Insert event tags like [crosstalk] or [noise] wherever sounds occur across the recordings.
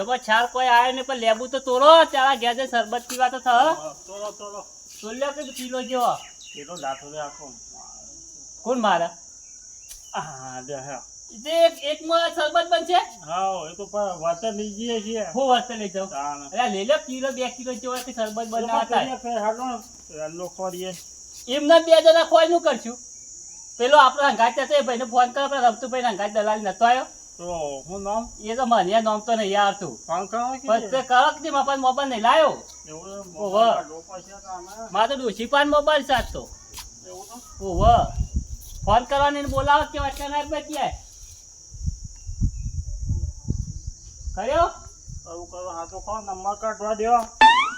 ભરજોમાં છાલ કોઈ આવે ને પણ લેબુ તો તોડો ચાલા ઘેર છે શરબત પીવા તો થયો તોલો તોલો. તોલ્યો કે કિલો જેવો? કેટલો લાઠો છે આખો કોણ મારા? હા દે હા. એક માં શરબત બનશે? હા એ તો પણ વાત લઈ જઈએ છીએ. હું વર્ષે લઈ જાઉં. અરે લઈ લો કિલો બે કિલો જેવો શરબત બનાવતા ખોરીએ. એમના બે જણા ખોઈ નું કરશું. પેલો આપણો હંગાત હતો એ ભાઈને ફોન કરો આપણે રમતુભાઈ હંગાત દલાલ નતો આવ્યો તો હું નામ? એ તો મને નામ તો નહીં યાર તું કરો કે પણ તે કરો કે મોબાઈલ નહીં લાયો. ઓહો. મારે તો ડોશી પાન મોબાઈલ સાચતો તો? ઓહો. ફોન કરવાની ને બોલાવો કે અચાનક બચ્યા કર્યો? આવું કરો. હા તો કોણ નંબર કાઢવા દેવા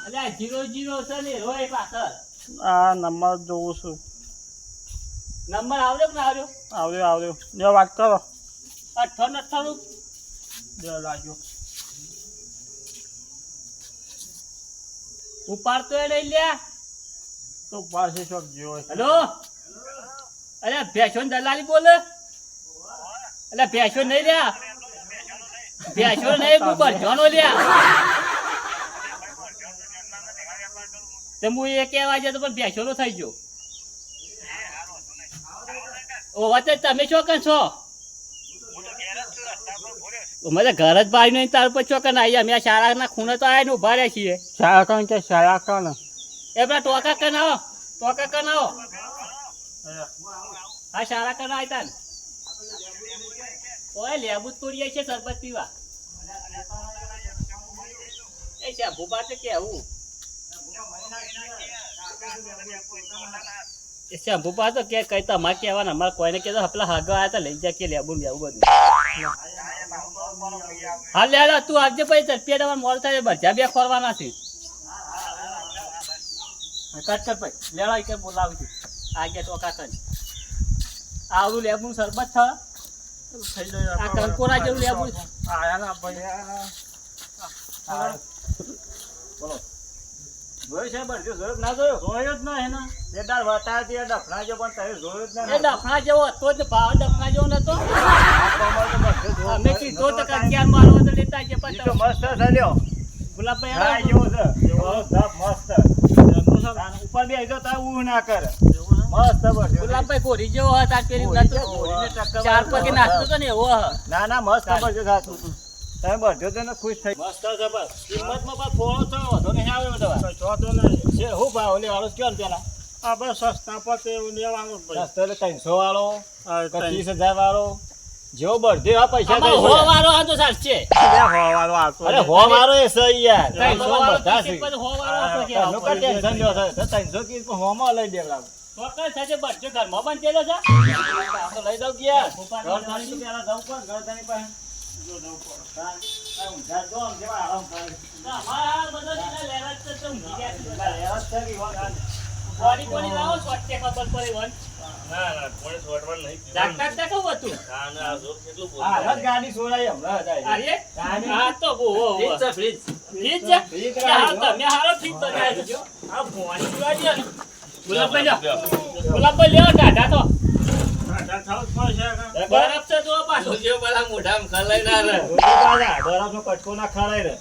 અલ્યા જીરો જીરો છે ને રોય પાછળ. આ નંબર જોઉં છું. નંબર આવ્યો કે ના આવ્યો આવ્યો આવ્યો જો વાત કરો. અઠ્ઠાણું. જો લાગ્યો ઉપાડતો એ લઈ લ્યા. તો પાસે છે. હેલો? અરે ભેંસો દલાલી બોલે? અલ્યા ભેંસો નહીં રહ્યા ભેંસો નહીં તું બરજોનો લ્યા. તે હું એ કહેવા જતો પણ ભેંસો થઈ ગયો. ઓ વચ્ચે તમે શું કર મને ઘર જ ભાઈ નહીં તાર પછી ચોકન આવી અમે શાળાના ખૂણે તો આવીને ઊભા રહ્યા છીએ. શાળા કાન કે શાળા કાન એ પેલા ટોકા કનાવો ટોકા કનાવો હા શાળા કના આવ્યા તાન ઓય લેબુ તોડીએ છે સરબત પીવા. એ છે ભૂપા તો કેવું? એ છે ભૂપા તો કે કહેતા માં કહેવાના અમારે કોઈને કહેતા પેલા હાગવા આવ્યા હતા લઈ જા કે લેબુ લેવું બધું. હા લે લે, તું આજે પછી ચટપીએ તમારે મોલ થાય બધા બે ખોરવાના છે. કટ કર ભાઈ લેવા કે બોલાવું છું. આગે ટોકા કરી. આવડું લેબુનું શરબત થ. આ કંકોરા જેવું લેબુ. બોલો. જોયું છે બરજો જોયું ના જોયું? જોયો જ ને બે દાળ વટાયા તે ડફણા જેવો પણ તારે જોયું જ ના એ ડફણા જેવો હતો જ ભાવ ડફણા જેવો નતો. અમે કીધો તો કે અગિયાર મારો તો લેતા છે પણ તમે- મસ્ત થયો ગુલાબભાઈ હા જેવો છે. જેવો ધપ મસ્ત. ઉપર બે જો તા ઊંઘ ના કરે. મસ્ત બસ ગુલાબભાઈ કોરી જેવો હતો આ નતો. ચાર પગે નાચતો તો ને એવો ના ના મસ્ત બસ થાતું તમે બધો તો ને ખુશ થઈ મસ્ત છે બસ. કિંમતમાં બસ થોડો તો વધો નહીં આવે બધા ચોથો નહીં. છે હું ભાવ લેવાનો કયો ને પેલા? આ બસ સસ્તા પર તે લેવાનું સસ્તો એટલે ત્રણસો વાળો પચીસ હજાર વાળો. જેવો બધે આ પૈસા અમારો હો વાળો આ તો ચાલશે. અરે હો વાળો એ સહી યાર. ત્રણસો વાળો બધા છે હો વાળો હતો કે એનું કાંઈ ટેન્શન લ્યો છે. તો ત્રણસો કીધું પણ હોમાં લઈ દેવડાવું. ચોક્કસ સાથે બધો ઘરમાં બંધ થયેલો છે. આપણે લઈ દઉં કે યાર? ઉપાડ ગળધાણી તો પેલા જવું પડે, ગળધાણી પાસે. તો જ કે. બોડી બોડી લાવો ખબર હા, ગાડી હમણાં અરે. ફ્રીજ છે ફ્રીજ હા, તમે હારો ફ્રીજ બનાવી દીધો. આ ભોંયની જોવા ગુલાબભાઈ લ્યો. ગુલાબભાઈ લ્યો તો. ટાટા થાવ જ પડશે કાં? બરફ છે જો પાછો રોજો પાછા, બરફનો કટકો ના ખરાય રે.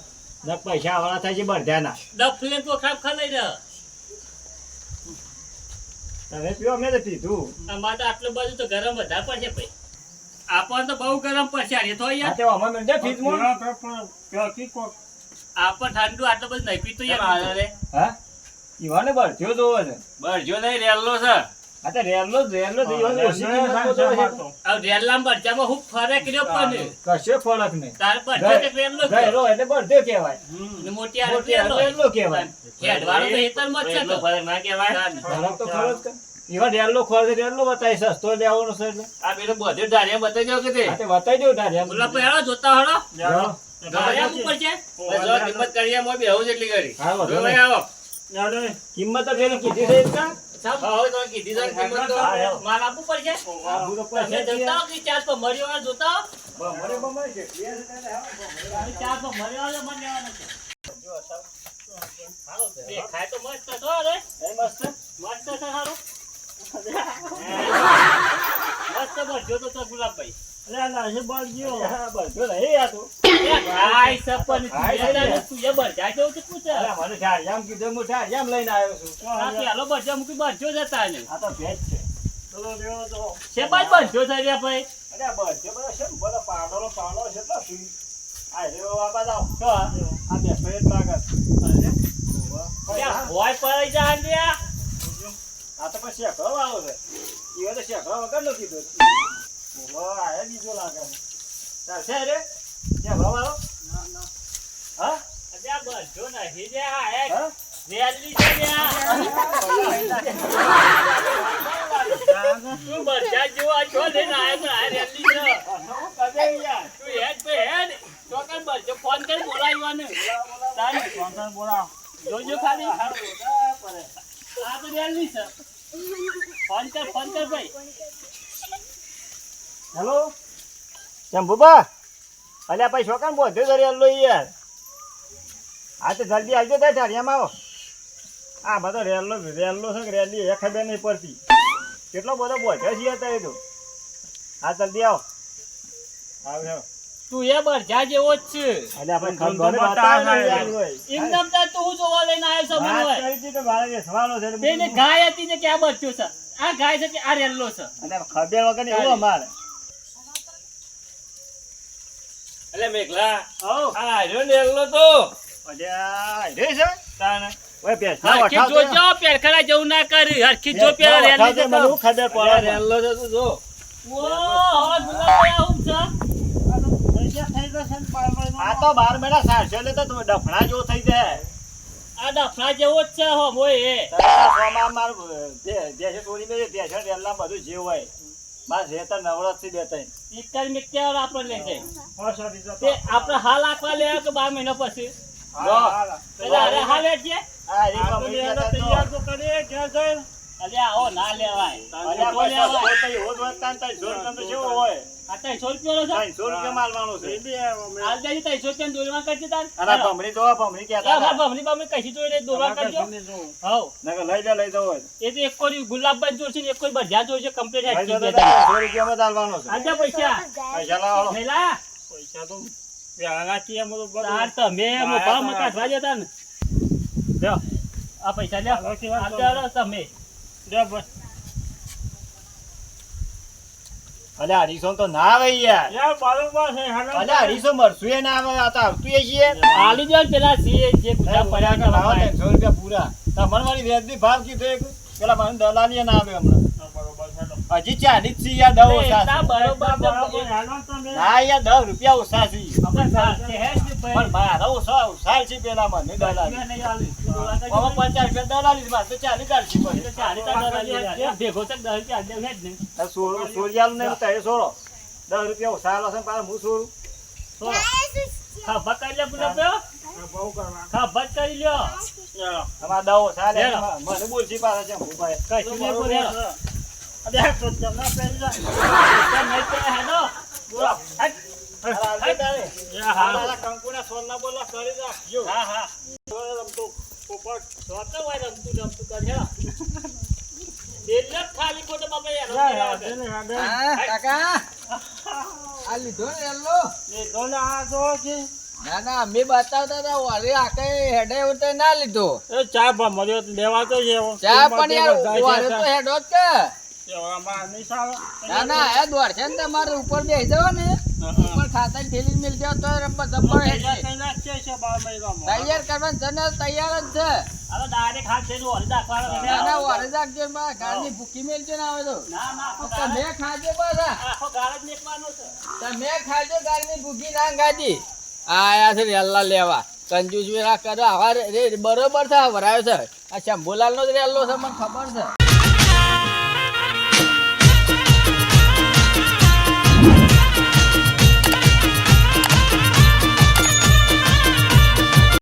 ને પૈસા વાળા થાય છે બરધ્યાના. ડફલે તો ખાપ ખાઈ રહે તમે પીવો અમે તો પીધું અમારે તો આટલું બધું તો ગરમ વધારે પડશે ભાઈ આપણને તો બહુ ગરમ પડશે અરે તો આ યાર તે. આપણ ઠંડુ આટલું બધું નહીં પીતું યાર હા? ઈવાને બરજ્યો જોવો છે. બરજ્યો નહીં જોવો છે. રેલામ બરજામાં હું ફરે કર્યો પણ કશો ફરક નહીં. તાર બરજો કે એટલે તો હેતરમાં જ છે તો. ફરક તો ખરો જ કે. ઈવા રેલનો ખોર છે, રેલનો બતાવી સસ્તો લેવાનો છે એટલે. આ તે. બતાવી જોતા. ધાર્યા ઉપર છે? તો કીધી છે જ કાં? માલ આપવું પડશે? આબુ તો તમે જોતા હો કે ચાર પર મર્યો વાળો જોતા હો? બમણે બમણે છે. ચાર પર વાળો મને લેવાનો તો મસ્ત છો રે. મસ્ત. મસ્ત છે સારું. [laughs] મસ્ત બસ જોતો તો ગુલાબભાઈ. આ તો. પછી ગાય તું છે. એ તું. અરે મને ઠારિયામ કીધું, આવ્યો ને. બધે બધા ને, બધા બાજુ લાગે. ત્યાં ને ચાલશે રે? શેકડો વાળો? હા? બરજા જેવો છો છે. હું કરે યાર? તું હેડ ભાઈ હેડ. ચોકન બરજો ફોન કરી બોલાવ જોજો ફોન કર ફોન કર ભાઈ હેલો? શંભુબા અલ્યા ભાઈ છોકરા બોધ્યો તો રેલો યાર. હા તો જલ્દી આવજો ત્યાં ઠારિયામાં આવો. આ બધો રેલો રેલો છે કે રેલી એ ખબર નહીં પડતી. કેટલો બધો બોધ્યો છે અત્યારે તો. હા જલ્દી આવો. આવ આવ. તું એ બરજા જેવો જ છે. અલ્યા ભાઈ ખબર તાર તું હું જોવા લઈને આવ્યો છો મને. કરી તો મારે સવાલો છે બેને ગાય હતી ને કે આ બચ્યો છે. આ ગાય છે કે આ રેલ્લો છે. અલ્યા ખબર વગર એવું અમારે. એટલે મેઘલા આવો આ હાર્યો ને તો. અલ્યા રે છે? તાને ઓય ભેંસના હરખી વઠાવજો. જોજો પેરખડા જેવું ના કરી. હરખી જો પેલા ભેંસના રેલી મને ખબર પડે? રેલ્લો છે જો ઓ હવે ગુલાબ આવું છે. પૈસા થઈ જશે ને બાર મહિના આ તો બાર મહિના સારશે એટલે તો ડફણા જેવો થઈ જાય. આ ડફડા જેવો જ છે હો મોય એ મારું ચોરી બધું જે હોય. મારે એ તો નવરાત્રી બે ત્રણ. ઇકર મિક્ટર આપણે લઈ જાય તે આપણે હાલ આખવા લે કે બાર મહિના પછી? આવો ના લેવાય. અલ્યા તો ભાઈ, લેવાય ત્રણસો રૂપિયા માલવાનો છે. એ બી આવ્યો મેં. હાલ દેજે ત્રણસો રૂપિયા દોરવા કરજે તાર અને ભમરી જોવા, ભમરી કહેતા અમાર હતા. બમણી બમણી કશી જોઈને દોરવા કરજો હવ નકર લઈ જા, લઈ જાઓ એ તો એક કોઈ ગુલાબબાઈ જોશે ને એક કોઈ જોશે કમ્પ્લીટ. ત્રણસો છે. આજા પૈસા પૈસા લાવો, હાલો. પૈસા તો તો બધું. તમે ને લ્યો આ પૈસા લ્યો આ તમે ભાઈ. અલ્યા અઢીસો તો ના આવે યાર. યાર, બરોબર છે, હાલો. અલ્યા અઢીસો મરસું એ ના આવે આ તો આવતું એ છીએ આલી જો પેલા સી જે પૂરા પડ્યા ત્રણસો રૂપિયા પૂરા. તમારે વાળી વ્યાજબી ભાવ કીધો એક. પેલા મને દલાલી ના આવે હમણાં. હજી ચાલીસ છે યાર દસ ઓછા. બરોબર. ના યાર દસ રૂપિયા ઓછા છે ચાલશે જ પણ મારા ઓછા ઓછા છે પેલા મને દલાલી પચાસ રૂપિયા દલાલી મારે ચાલશે ચાલી યાર. ભેગો છે દસ રૂપિયા દેવ જ નહીં. તારે સોળો દસ રૂપિયા ઓછા આલો છે ને પાછા હું સોળું ખાભા કરી લે જ કરી લ્યો. લે લેલો. મને બોલશી પાછા છે. કશું નહીં બોલ્યો. અરે, આ તો હેડો? બોલો. કંકુના બોલા કરી. હા હા રમતો પોપટ. હોય રમતું રમતું ખાલી બાપા કાકા લીધો ને એલ્લો એ દોલે આ જો છે. ના ના અમે બતાવતા હતા વારે આકે હેડે એવું ના લીધો. એ ચા પણ મળ્યો તો તો છે ચા પણ યાર તો હેડો જ કે. ના ના એ દોડ છે ને તમારે ઉપર બેસી જાવ ને. ઉપર ખાતા થેલી મિલ જાવ તો રબ્બર જબ્બર હા. હેડશે. કઈ નાખીએ છે બાર મહિનામાં. તૈયાર કરવાનું છે ને તૈયાર જ છે. હવે ડાયરેક્ટ હાથ છે ઓરી દાખવાનો ના ના વારે રાખજો બા ગાળની ભૂકી મેલજો ને આવે તો. ના ના તમે ખાજો બધા આખો ગાળ જ મેકવાનો છે. તમે ખાજો ગાળની ભૂકી ના ગાજી આયા છે રેલ્લા લેવા. કંજૂસ વેરા કરો આવા બરોબર છે વરાયો છે. આ શંભુલાલ નો જ રેલ્લો છે મને ખબર છે.